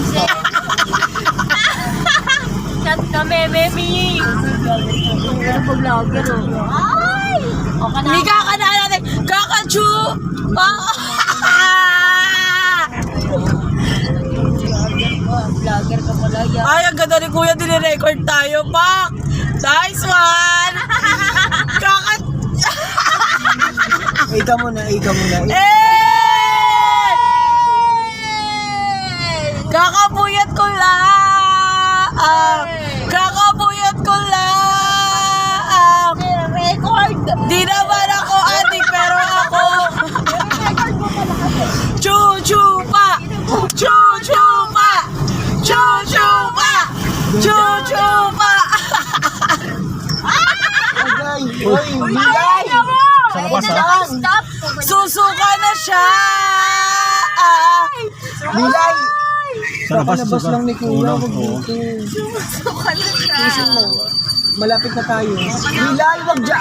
Vincent. Chat ka, meme. Pero pag vlogger, oh. Ay! O ka na. Hindi natin. Kakachu! Ah! Vlogger ka pala yan. Ay, ang ganda ni Kuya, dinirecord tayo, Pak! Nice one! Kakat... Ika muna, ika muna. Eh! Kakapuyat ko lang! Kakapuyat ko lang! Record! Di naman ako adik, pero ako... Chuchupa! Chuchupa! Chuchupa! Chuchupa! Agay! Uy, Milay! Sa labas, ha? Stop! Susuka na siya! Milay! Sa labas, diba? lang ni Kuya. Oo, Huwag dito. Malapit na tayo. Milay, wag dyan!